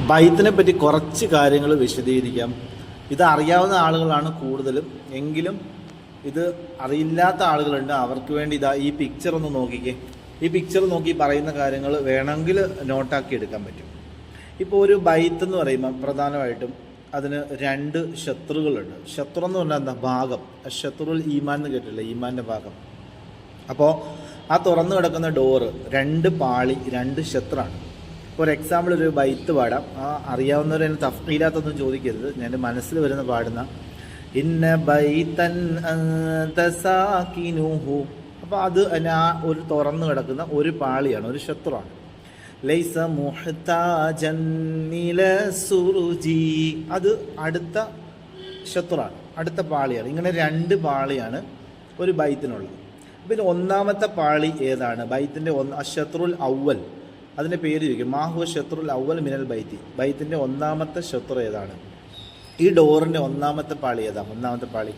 ബൈത്തിനെ പറ്റി കുറച്ച് കാര്യങ്ങൾ വിശദീകരിക്കാം. ഇത് അറിയാവുന്ന ആളുകളാണ് കൂടുതലും. എങ്കിലും ഇത് അറിയില്ലാത്ത ആളുകളുണ്ട്. അവർക്ക് വേണ്ടി ഇതാ ഈ പിക്ചർ ഒന്ന് നോക്കിക്കേ. ഈ പിക്ചർ നോക്കി പറയുന്ന കാര്യങ്ങൾ വേണമെങ്കിൽ നോട്ടാക്കി എടുക്കാൻ പറ്റും. ഇപ്പോൾ ഒരു ബൈത്ത് എന്ന് പറയുമ്പോൾ പ്രധാനമായിട്ടും അതിന് രണ്ട് ശത്രുക്കളുണ്ട്. ശത്രു എന്ന് പറഞ്ഞാൽ എന്താ? ഭാഗം. ശത്രുൽ ഈമാൻ എന്ന് കേട്ടില്ല ഈമാന്റെ ഭാഗം. അപ്പോൾ ആ തുറന്നു കിടക്കുന്ന ഡോറ് രണ്ട് പാളി രണ്ട് ശത്രാണ്. ഒരു എക്സാമ്പിൾ ഒരു ബൈത്ത് പാടാം. ആ അറിയാവുന്നവർ എന്നെ ചോദിക്കരുത്. ഞാൻ മനസ്സിൽ വരുന്ന പാടുന്ന ഇന്ന ബൈതൻ അന്ത സാകിനുഹു. അപ്പോൾ അത് ആ ഒരു തുറന്നു കിടക്കുന്ന ഒരു പാളിയാണ് ഒരു ശത്രുവാണ്. ലൈസ മുഹ്താജൻ സുറുജി. അത് അടുത്ത ശത്രുവാണ് അടുത്ത പാളിയാണ്. ഇങ്ങനെ രണ്ട് പാളിയാണ് ഒരു ബൈത്തിനുള്ളത്. പിന്നെ ഒന്നാമത്തെ പാളി ഏതാണ്? ബൈത്തിന്റെ ഒന്ന് അശത്രുൽ ഔവൽ. അതിന്റെ പേര് ചോദിക്കും. മാഹു ഷത്രുൽ അവൽ മിനൽ ബൈത്തി. ബൈത്തിന്റെ ഒന്നാമത്തെ ശത്രു ഏതാണ്? ഈ ഡോറിന്റെ ഒന്നാമത്തെ പാളി ഏതാണ് ഒന്നാമത്തെ പാളി.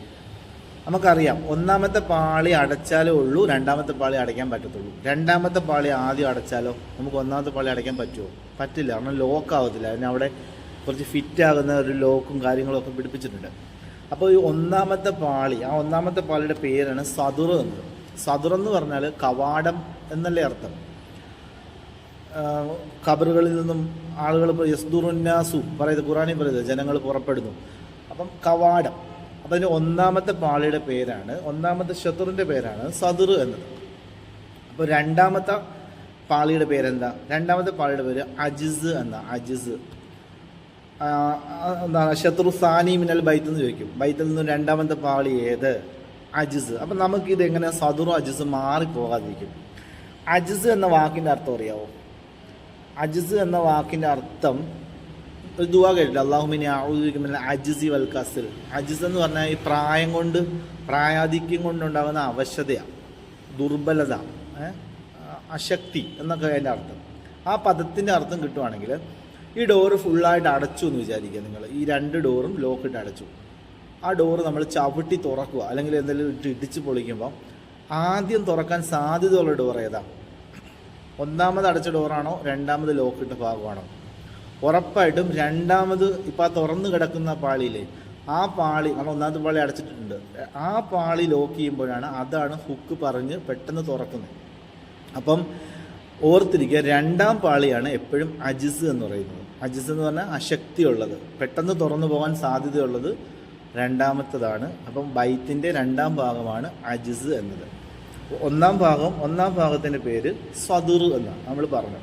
നമുക്കറിയാം ഒന്നാമത്തെ പാളി അടച്ചാലേ ഉള്ളൂ രണ്ടാമത്തെ പാളി അടയ്ക്കാൻ പറ്റത്തുള്ളൂ. രണ്ടാമത്തെ പാളി ആദ്യം അടച്ചാലോ? നമുക്ക് ഒന്നാമത്തെ പാളി അടയ്ക്കാൻ പറ്റുമോ? പറ്റില്ല. കാരണം ലോക്ക് ആവത്തില്ല. അതിന് അവിടെ കുറച്ച് ഫിറ്റ് ആകുന്ന ഒരു ലോക്കും കാര്യങ്ങളും ഒക്കെ പിടിപ്പിച്ചിട്ടുണ്ട്. അപ്പോൾ ഈ ഒന്നാമത്തെ പാളി ആ ഒന്നാമത്തെ പാളിയുടെ പേരാണ് സതുർ എന്ന്. സതുർ എന്ന് പറഞ്ഞാൽ കവാടം എന്നല്ലേ അർത്ഥം. ഖബറുകളിൽ നിന്നും ആളുകൾ യസ്ദുറുന്നാസു പറയുന്നത് ഖുറാനിൽ പറയുന്നത് ജനങ്ങൾ പുറപ്പെടുന്നു. അപ്പം കവാടം. അപ്പം അതിന് ഒന്നാമത്തെ പാളിയുടെ പേരാണ് ഒന്നാമത്തെ ശത്രുവിന്റെ പേരാണ് സദുർ എന്നത്. അപ്പോൾ രണ്ടാമത്തെ പാളിയുടെ പേരെന്താ? രണ്ടാമത്തെ പാളിയുടെ പേര് അജിസ് എന്ന അജിസ്. എന്താണ് ശത്രു സാനി മിനൽ ബൈത്ത് എന്ന് ചോദിക്കും. ബൈത്തിൽ നിന്ന് രണ്ടാമത്തെ പാളി ഏത്? അജിസ്. അപ്പം നമുക്കിത് എങ്ങനെ സദുറും അജിസ് മാറിപ്പോകാതിരിക്കും? അജിസ് എന്ന വാക്കിന്റെ അർത്ഥം അറിയാവോ? അജിസ് എന്ന വാക്കിന്റെ അർത്ഥം ഒരു ദുവാ കേട്ടില്ല അള്ളാഹുമിനെ ആവുദിക്കുമ്പോൾ അജിസി വൽ അജിസ് എന്ന് പറഞ്ഞാൽ ഈ പ്രായം കൊണ്ട് പ്രായാധിക്യം കൊണ്ടുണ്ടാകുന്ന അവശതയാണ് ദുർബലത അശക്തി എന്നൊക്കെ അതിന്റെ അർത്ഥം. ആ പദത്തിന്റെ അർത്ഥം കിട്ടുവാണെങ്കിൽ ഈ ഡോറ് ഫുള്ളായിട്ട് അടച്ചു എന്ന് വിചാരിക്കുക നിങ്ങൾ. ഈ രണ്ട് ഡോറും ലോക്കിട്ട് അടച്ചു. ആ ഡോറ് നമ്മൾ ചവിട്ടി തുറക്കുക. അല്ലെങ്കിൽ എന്തെങ്കിലും ഇട്ട് ഇടിച്ച് പൊളിക്കുമ്പോൾ ആദ്യം തുറക്കാൻ സാധ്യതയുള്ള ഡോർ ഏതാ? ഒന്നാമത് അടച്ച ഡോറാണോ രണ്ടാമത് ലോക്കിട്ട ഭാഗമാണോ? ഉറപ്പായിട്ടും രണ്ടാമത് ഇപ്പം ആ തുറന്നു കിടക്കുന്ന പാളിയില്ലേ ആ പാളി നമ്മൾ ഒന്നാമത്തെ പാളി അടച്ചിട്ടുണ്ട്. ആ പാളി ലോക്ക് ചെയ്യുമ്പോഴാണ് അതാണ് ഹുക്ക് പറഞ്ഞ് പെട്ടെന്ന് തുറക്കുന്നത്. അപ്പം ഓർത്തിരിക്കുക രണ്ടാം പാളിയാണ് എപ്പോഴും അജിസ് എന്ന് പറയുന്നത്. അജിസ് എന്ന് പറഞ്ഞാൽ അശക്തിയുള്ളത് പെട്ടെന്ന് തുറന്നു പോകാൻ സാധ്യതയുള്ളത് രണ്ടാമത്തതാണ്. അപ്പം ബൈത്തിന്റെ രണ്ടാം ഭാഗമാണ് അജിസ് എന്നത്. ഒന്നാം ഭാഗം ഒന്നാം ഭാഗത്തിന്റെ പേര് സദുർ എന്നാണ് നമ്മൾ പറഞ്ഞു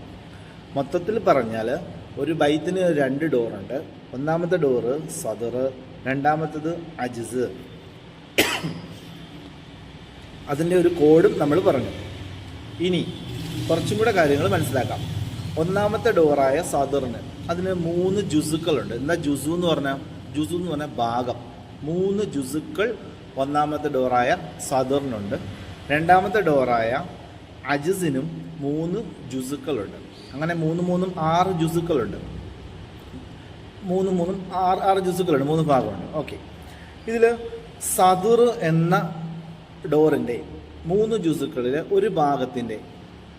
മൊത്തത്തിൽ പറഞ്ഞാൽ ഒരു ബൈത്തിന് രണ്ട് ഡോറുണ്ട് ഒന്നാമത്തെ ഡോറ് സദർ രണ്ടാമത്തത് അജിസ്. അതിന്റെ ഒരു കോഡും നമ്മൾ പറഞ്ഞു. ഇനി കുറച്ചും കൂടെ കാര്യങ്ങൾ മനസ്സിലാക്കാം. ഒന്നാമത്തെ ഡോറായ സദറിന് അതിന് മൂന്ന് ജുസുക്കളുണ്ട്. എന്താ ജുസു എന്ന് പറഞ്ഞാൽ? ജുസു എന്ന് പറഞ്ഞാൽ ഭാഗം. മൂന്ന് ജുസുക്കൾ ഒന്നാമത്തെ ഡോറായ സദറിനുണ്ട്. രണ്ടാമത്തെ ഡോറായ അജിസിനും മൂന്ന് ജുസുക്കളുണ്ട്. അങ്ങനെ മൂന്ന് മൂന്നും ആറ് ജുസുക്കളുണ്ട്. മൂന്ന് മൂന്നും ആറ് ആറ് ജുസുക്കളുണ്ട്. മൂന്ന് ഭാഗമുണ്ട്. ഓക്കെ ഇതിൽ സദുർ എന്ന ഡോറിന്റെ മൂന്ന് ജുസുക്കളിൽ ഒരു ഭാഗത്തിന്റെ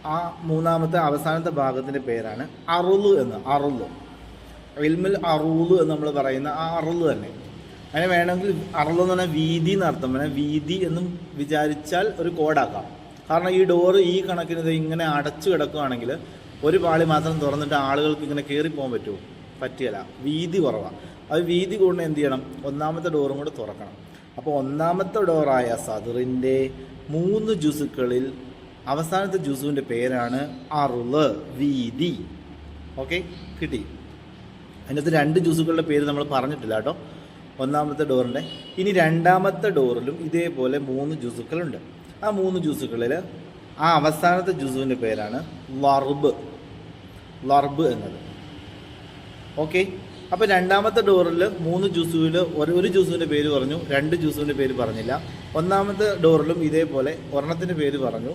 ആ മൂന്നാമത്തെ അവസാനത്തെ ഭാഗത്തിന്റെ പേരാണ് അറുൾ എന്ന്. അറുൾ. ഇൽമിൽ അറുൾ എന്ന് നമ്മൾ പറയുന്ന ആ അറുൾ തന്നെ. അതിന് വേണമെങ്കിൽ അറുൾ എന്ന് പറഞ്ഞാൽ വീതി എന്നർത്ഥം വേണേൽ വീതി എന്നും വിചാരിച്ചാൽ ഒരു കോഡാക്കാം. കാരണം ഈ ഡോറ് ഈ കണക്കിന് ഇങ്ങനെ അടച്ചു കിടക്കുകയാണെങ്കിൽ ഒരു പാളി മാത്രം തുറന്നിട്ട് ആളുകൾക്ക് ഇങ്ങനെ കയറി പോകാൻ പറ്റുമോ? പറ്റിയല്ല വീതി കുറവാണ് അത് വീതി കൂടുന്ന എന്ത് ചെയ്യണം? ഒന്നാമത്തെ ഡോറും കൂടെ തുറക്കണം. അപ്പോൾ ഒന്നാമത്തെ ഡോറായ സദറിന്റെ മൂന്ന് ജ്യൂസുകളിൽ അവസാനത്തെ ജ്യൂസുവിന്റെ പേരാണ് അറുൾ വീതി. ഓക്കെ കിട്ടി. അതിനകത്ത് രണ്ട് ജ്യൂസുകളുടെ പേര് നമ്മൾ പറഞ്ഞിട്ടില്ല കേട്ടോ. ഒന്നാമത്തെ ഡോറിന്റെ. ഇനി രണ്ടാമത്തെ ഡോറിലും ഇതേപോലെ മൂന്ന് ജ്യൂസുകളുണ്ട് ആ മൂന്ന് ജ്യൂസുകളിൽ ആ അവസാനത്തെ ജ്യൂസുവിന്റെ പേരാണ് ലർബ് ലർബ് എന്നത്. ഓക്കെ? അപ്പോൾ രണ്ടാമത്തെ ഡോറിൽ മൂന്ന് ജ്യൂസുവിൽ ഒരു ഒരു ജ്യൂസിന്റെ പേര് പറഞ്ഞു രണ്ട് ജ്യൂസിന്റെ പേര് പറഞ്ഞില്ല. ഒന്നാമത്തെ ഡോറിലും ഇതേപോലെ ഒരെണ്ണത്തിന്റെ പേര് പറഞ്ഞു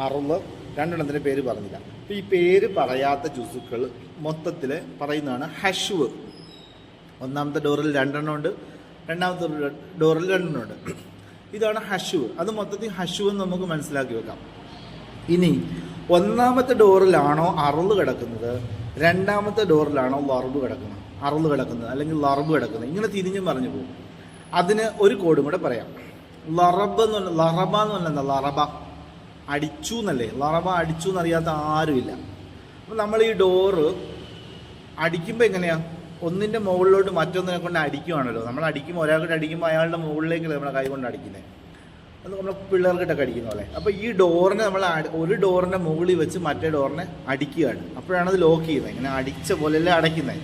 അറുപത് രണ്ടെണ്ണത്തിന്റെ പേര് പറഞ്ഞില്ല. അപ്പോൾ ഈ പേര് പറയാത്ത ജ്യൂസുകൾ മൊത്തത്തിൽ പറയുന്നതാണ് ഹഷ്വ്. ഒന്നാമത്തെ ഡോറിൽ രണ്ടെണ്ണം ഉണ്ട്. രണ്ടാമത്തെ ഡോറിൽ രണ്ടെണ്ണം ഉണ്ട്. ഇതാണ് ഹഷു അത് മൊത്തത്തിൽ ഹഷു എന്ന് നമുക്ക് മനസ്സിലാക്കി വെക്കാം. ഇനി ഒന്നാമത്തെ ഡോറിലാണോ അറുൾ കിടക്കുന്നത്? രണ്ടാമത്തെ ഡോറിലാണോ ലറബ് കിടക്കുന്നത്? അറൾ കിടക്കുന്നത് അല്ലെങ്കിൽ ലറബ് കിടക്കുന്നത്? ഇങ്ങനെ തിരിഞ്ഞും പറഞ്ഞു പോകും. അതിന് ഒരു കോഡും കൂടെ പറയാം. ലറബ് എന്ന് പറഞ്ഞ ലറബ എന്ന് പറഞ്ഞാൽ ലറബ അടിച്ചു എന്നല്ലേ? ലറബ അടിച്ചു എന്നറിയാത്ത ആരുമില്ല. അപ്പം നമ്മൾ ഈ ഡോറ് അടിക്കുമ്പോൾ എങ്ങനെയാ? ഒന്നിന്റെ മുകളിലോട്ട് മറ്റൊന്നിനെ കൊണ്ട് അടിക്കുവാണല്ലോ. നമ്മൾ അടിക്കുമ്പോൾ ഒരാൾക്കിട്ട് അടിക്കുമ്പോൾ അയാളുടെ മുകളിലേക്ക് നമ്മളെ കൈ കൊണ്ട് അടിക്കുന്നത് അത് നമ്മൾ പിള്ളേർക്കിട്ടൊക്കെ അടിക്കുന്ന പോലെ. അപ്പോൾ ഈ ഡോറിനെ നമ്മൾ ഒരു ഡോറിന്റെ മുകളിൽ വെച്ച് മറ്റേ ഡോറിനെ അടിക്കുകയാണ്. അപ്പോഴാണ് അത് ലോക്ക് ചെയ്യുന്നത്. ഇങ്ങനെ അടിച്ച പോലെയല്ലേ അടയ്ക്കുന്നത്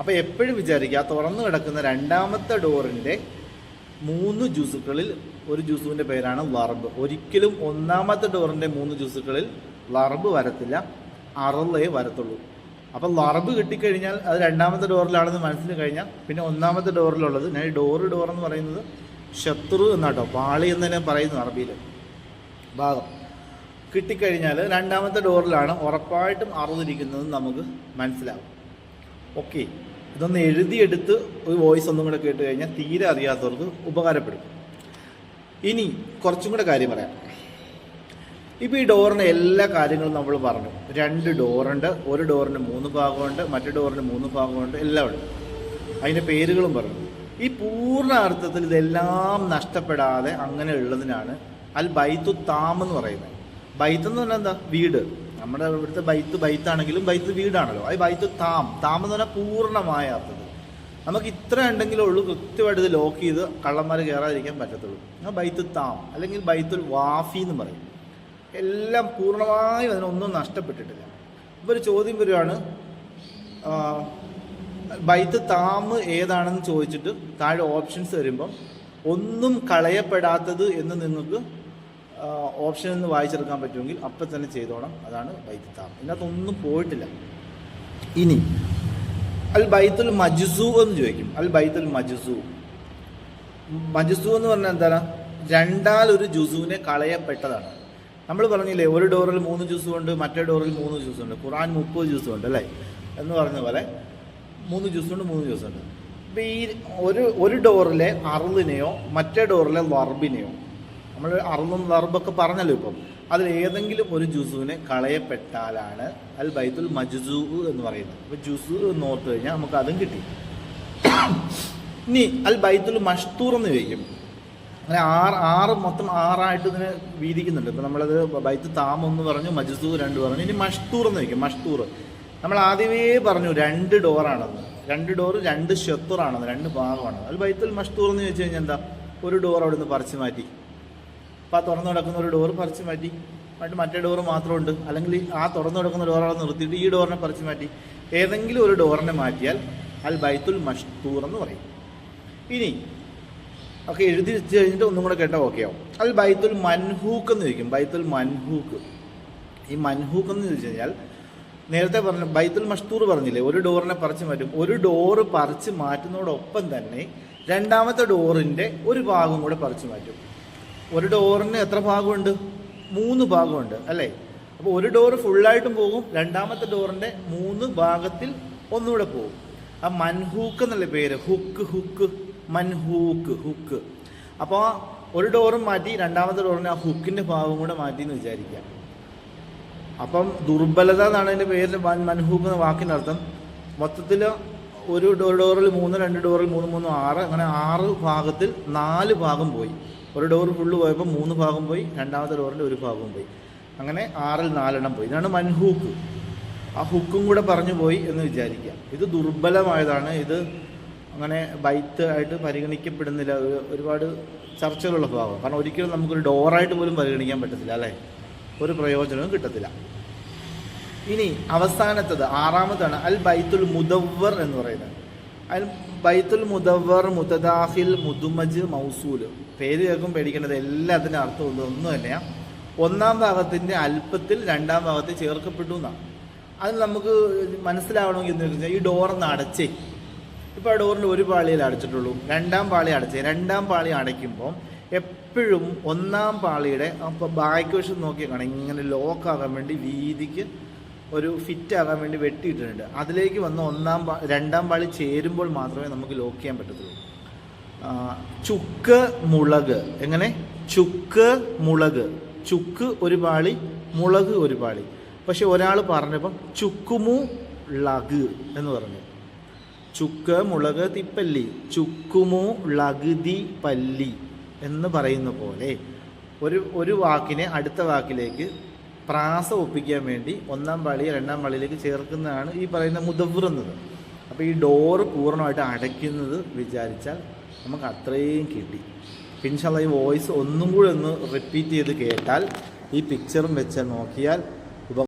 അപ്പോൾ എപ്പോഴും വിചാരിക്കുക തുറന്നു കിടക്കുന്ന രണ്ടാമത്തെ ഡോറിന്റെ മൂന്ന് ജ്യൂസുകളിൽ ഒരു ജ്യൂസുവിന്റെ പേരാണ് ലർബ് ഒരിക്കലും ഒന്നാമത്തെ ഡോറിന്റെ മൂന്ന് ജ്യൂസുകളിൽ ലർബ് വരത്തില്ല. അറളേ വരത്തുള്ളൂ. അപ്പം ലറബ് കിട്ടിക്കഴിഞ്ഞാൽ അത് രണ്ടാമത്തെ ഡോറിലാണെന്ന് മനസ്സിൽ കഴിഞ്ഞാൽ പിന്നെ ഒന്നാമത്തെ ഡോറിലുള്ളത് ഞാൻ ഡോറ് ഡോർ എന്ന് പറയുന്നത് ശത്രു എന്നാട്ടോ പാളി എന്ന് തന്നെ പറയുന്നു അറബിയിൽ ഭാഗം. കിട്ടിക്കഴിഞ്ഞാൽ രണ്ടാമത്തെ ഡോറിലാണ് ഉറപ്പായിട്ടും അറുതിരിക്കുന്നത് നമുക്ക് മനസ്സിലാവും. ഓക്കെ ഇതൊന്ന് എഴുതിയെടുത്ത് ഒരു വോയിസ് ഒന്നും കൂടെ കേട്ട് കഴിഞ്ഞാൽ തീരെ അറിയാത്തവർക്ക് ഉപകാരപ്പെടും. ഇനി കുറച്ചും കൂടെ കാര്യം പറയാം. ഇപ്പോൾ ഈ ഡോറിന് എല്ലാ കാര്യങ്ങളും നമ്മൾ പറഞ്ഞു. രണ്ട് ഡോറുണ്ട് ഒരു ഡോറിന് മൂന്ന് ഭാഗമുണ്ട് മറ്റു ഡോറിന് മൂന്ന് ഭാഗമുണ്ട് എല്ലാം ഉണ്ട്. അതിന്റെ പേരുകളും പറഞ്ഞു. ഈ പൂർണ അർത്ഥത്തിൽ ഇതെല്ലാം നഷ്ടപ്പെടാതെ അങ്ങനെ ഉള്ളതിനാണ് അൽ ബൈത്തു താം എന്ന് പറയുന്നത്. ബൈത്ത് എന്ന് പറഞ്ഞാൽ എന്താ? വീട്. നമ്മുടെ ഇവിടുത്തെ ബൈത്ത് ബൈത്താണെങ്കിലും ബൈത്ത് വീടാണല്ലോ. അത് ബൈത്ത് താം. താം എന്ന് പറഞ്ഞാൽ പൂർണമായ അർത്ഥത്തിൽ. നമുക്ക് ഇത്ര ഉണ്ടെങ്കിലേ ഉള്ളൂ കൃത്യമായിട്ട് ഇത് ലോക്ക് ചെയ്ത് കള്ളന്മാർ കയറാതിരിക്കാൻ പറ്റത്തുള്ളൂ. ബൈത്ത് താം അല്ലെങ്കിൽ ബൈത്തുൽ വാഫി എന്ന് പറയും. എല്ലാം പൂർണമായും അതിനൊന്നും നഷ്ടപ്പെട്ടിട്ടില്ല. ഇപ്പോൾ ഒരു ചോദ്യം ആ, ബൈത്ത് താമ് ഏതാണെന്ന് ചോദിച്ചിട്ട് താഴെ ഓപ്ഷൻസ് വരുമ്പം ഒന്നും കളയപ്പെടാത്തത് എന്ന് നിങ്ങൾക്ക് ഓപ്ഷൻ എന്ന് വായിച്ചെടുക്കാൻ പറ്റുമെങ്കിൽ അപ്പം തന്നെ ചെയ്തോണം. അതാണ് ബൈത്ത് താം. ഇതിനകത്ത് ഒന്നും പോയിട്ടില്ല. ഇനി അൽ ബൈത്തുൽ മജുസു എന്ന് ചോദിക്കും. അൽ ബൈത്തുൽ മജുസു. മജുസു എന്ന് പറഞ്ഞാൽ എന്താണ്? രണ്ടാൽ ഒരു ജുസുവിനെ കളയപ്പെട്ടതാണ്. നമ്മൾ പറഞ്ഞില്ലേ ഒരു ഡോറിൽ മൂന്ന് ജ്യൂസും ഉണ്ട് മറ്റേ ഡോറിൽ മൂന്ന് ജ്യൂസും ഉണ്ട് ഖുറാൻ മുപ്പത് ജ്യൂസും ഉണ്ട് അല്ലേ? എന്ന് പറഞ്ഞ പോലെ മൂന്ന് ജ്യൂസും ഉണ്ട് മൂന്ന് ജ്യൂസും ഉണ്ട്. അപ്പം ഈ ഒരു ഒരു ഡോറിലെ അറുതിനെയോ മറ്റേ ഡോറിലെ വർബിനെയോ നമ്മൾ അറുതും വർബൊക്കെ പറഞ്ഞല്ലോ ഇപ്പം അതിൽ ഏതെങ്കിലും ഒരു ജുസുവിനെ കളയപ്പെട്ടാലാണ് അൽ ബൈത്തുൽ മജുസു എന്ന് പറയുന്നത്. അപ്പോൾ ജുസു എന്ന് ഓർത്ത് കഴിഞ്ഞാൽ നമുക്ക് അതും കിട്ടി. ഇനി അൽ ബൈത്തുൽ മഷ്തൂർ എന്ന് ചോദിക്കും. അങ്ങനെ ആറ് ആറ് മൊത്തം ആറായിട്ട് ഇതിനെ വീതിക്കുന്നുണ്ട്. ഇപ്പം നമ്മളത് ബൈത്ത് താമ ഒന്ന് പറഞ്ഞു മജ്സൂർ രണ്ട് പറഞ്ഞു. ഇനി മഷ്തൂർ എന്ന് വയ്ക്കും മഷ്തൂർ. നമ്മൾ ആദ്യമേ പറഞ്ഞു രണ്ട് ഡോറാണെന്ന്. രണ്ട് ഡോറ് രണ്ട് ഷെത്തുറാണെന്ന് രണ്ട് ഭാഗമാണ് അത് ബൈത്തുൽ മഷ്തൂർ എന്ന് ചോദിച്ചു കഴിഞ്ഞാൽ എന്താ? ഒരു ഡോർ അവിടെ നിന്ന് പറിച്ചു മാറ്റി. അപ്പം ആ തുറന്നു കിടക്കുന്ന ഒരു ഡോർ പറിച്ചു മാറ്റി. മറ്റു മറ്റേ ഡോർ മാത്രമുണ്ട്. അല്ലെങ്കിൽ ആ തുറന്നു കിടക്കുന്ന ഡോർ അവിടെ നിർത്തിയിട്ട് ഈ ഡോറിനെ പറിച്ചു മാറ്റി. ഏതെങ്കിലും ഒരു ഡോറിനെ മാറ്റിയാൽ അൽ ബൈത്തുൽ മഷ്തൂർ എന്ന് പറയും. ഇനി ഒക്കെ എഴുതി വെച്ച് കഴിഞ്ഞിട്ട് ഒന്നും കൂടെ കേട്ടാൽ ഓക്കെ ആവും. അത് ബൈത്തുൽ മൻഹൂക്ക് എന്ന് ചോദിക്കും ബൈത്തുൽ മൻഹൂക്ക് ഈ മൻഹൂക്ക് എന്ന് ചോദിച്ചു കഴിഞ്ഞാൽ നേരത്തെ പറഞ്ഞു ബൈത്തുൽ മഷ്തൂർ പറഞ്ഞില്ലേ ഒരു ഡോറിനെ പറിച്ച് മാറ്റും. ഒരു ഡോറ് പറിച്ച് മാറ്റുന്നതോടൊപ്പം തന്നെ രണ്ടാമത്തെ ഡോറിന്റെ ഒരു ഭാഗം കൂടെ പറിച്ചു മാറ്റും. ഒരു ഡോറിന് എത്ര ഭാഗമുണ്ട്? മൂന്ന് ഭാഗമുണ്ട് അല്ലേ? അപ്പോൾ ഒരു ഡോറ് ഫുള്ളായിട്ടും പോകും രണ്ടാമത്തെ ഡോറിന്റെ മൂന്ന് ഭാഗത്തിൽ ഒന്നുകൂടെ പോകും. ആ മൻഹൂക്ക് എന്നുള്ള പേര് ഹുക്ക് ഹുക്ക്. മൻഹൂക്ക് ഹുക്ക് അപ്പോൾ ഒരു ഡോറും മാറ്റി രണ്ടാമത്തെ ഡോറിന് ആ ഹുക്കിന്റെ ഭാഗം കൂടെ മാറ്റി എന്ന് വിചാരിക്കാം. അപ്പം ദുർബലത എന്നാണ് അതിന്റെ പേരിൽ മൻഹൂക്ക് എന്ന വാക്കിന്റെ അർത്ഥം. മൊത്തത്തിൽ ഒരു ഡോർ ഡോറിൽ മൂന്ന് രണ്ട് ഡോറിൽ മൂന്ന് മൂന്ന് ആറ് അങ്ങനെ ആറ് ഭാഗത്തിൽ നാല് ഭാഗം പോയി. ഒരു ഡോർ ഫുള്ള് പോയപ്പോൾ മൂന്ന് ഭാഗം പോയി രണ്ടാമത്തെ ഡോറിൽ ഒരു ഭാഗം പോയി. അങ്ങനെ ആറിൽ നാലെണ്ണം പോയി. ഇതാണ് മൻഹൂക്ക് ആ ഹുക്കും കൂടെ പറഞ്ഞു പോയി എന്ന് വിചാരിക്കുക ഇത് ദുർബലമായതാണ്. ഇത് അങ്ങനെ ബൈത്ത് ആയിട്ട് പരിഗണിക്കപ്പെടുന്നില്ല. ഒരു- ഒരുപാട് ചർച്ചകളുള്ള ഭാഗം. കാരണം ഒരിക്കലും നമുക്കൊരു ഡോറായിട്ട് പോലും പരിഗണിക്കാൻ പറ്റത്തില്ല അല്ലേ? ഒരു പ്രയോജനവും കിട്ടത്തില്ല. ഇനി അവസാനത്തത് ആറാമതാണ് അൽ ബൈത്തുൽ മുദവർ എന്ന് പറയുന്നത്. അൽ ബൈത്തുൽ മുദവർ മുതദാഹിൽ മുതുമജ് മൗസൂൽ പേര് കേൾക്കും പേടിക്കേണ്ടത് എല്ലാത്തിന്റെ അർത്ഥം ഒന്നും തന്നെയാണ് ഒന്നാം ഭാഗത്തിന്റെ അല്പത്തിൽ രണ്ടാം ഭാഗത്തിൽ ചേർക്കപ്പെട്ടു എന്നാണ്. അത് നമുക്ക് മനസ്സിലാവണമെങ്കിൽ എന്ന് വെച്ചാൽ ഈ ഡോറൊന്ന് അടച്ചേ. ഇപ്പോൾ ആ ഡോറിന്റെ ഒരു പാളിയിൽ അടച്ചിട്ടുള്ളൂ. രണ്ടാം പാളി അടച്ച്. രണ്ടാം പാളി അടയ്ക്കുമ്പോൾ എപ്പോഴും ഒന്നാം പാളിയുടെ അപ്പോൾ ബാക്ക് വശം നോക്കി കാണാം. ഇങ്ങനെ ലോക്കാകാൻ വേണ്ടി വീതിക്ക് ഒരു ഫിറ്റ് ആകാൻ വേണ്ടി വെട്ടിയിട്ടുണ്ട് അതിലേക്ക് വന്ന് ഒന്നാം പാ രണ്ടാം പാളി ചേരുമ്പോൾ മാത്രമേ നമുക്ക് ലോക്ക് ചെയ്യാൻ പറ്റത്തുള്ളൂ. ചുക്ക് മുളക്. എങ്ങനെ? ചുക്ക് മുളക്. ചുക്ക് ഒരു പാളി മുളക് ഒരു പാളി. പക്ഷെ ഒരാൾ പറഞ്ഞപ്പം ചുക്കുമു ലഗ് എന്ന് പറഞ്ഞു. ചുക്ക് മുളക് തിപ്പല്ലി ചുക്കുമു ളകുതി പല്ലി എന്ന് പറയുന്ന പോലെ ഒരു ഒരു വാക്കിനെ അടുത്ത വാക്കിലേക്ക് പ്രാസ ഒപ്പിക്കാൻ വേണ്ടി ഒന്നാം പാളി രണ്ടാം പാളിയിലേക്ക് ചേർക്കുന്നതാണ് ഈ പറയുന്ന മുതവർ എന്നത്. അപ്പോൾ ഈ ഡോറ് പൂർണമായിട്ട് അടയ്ക്കുന്നത് വിചാരിച്ചാൽ നമുക്ക് അത്രയും കിട്ടി. പിൻഷാള്ള ഈ വോയിസ് ഒന്നും കൂടി ഒന്ന് റിപ്പീറ്റ് ചെയ്ത് കേട്ടാൽ ഈ പിക്ചറും വെച്ച് നോക്കിയാൽ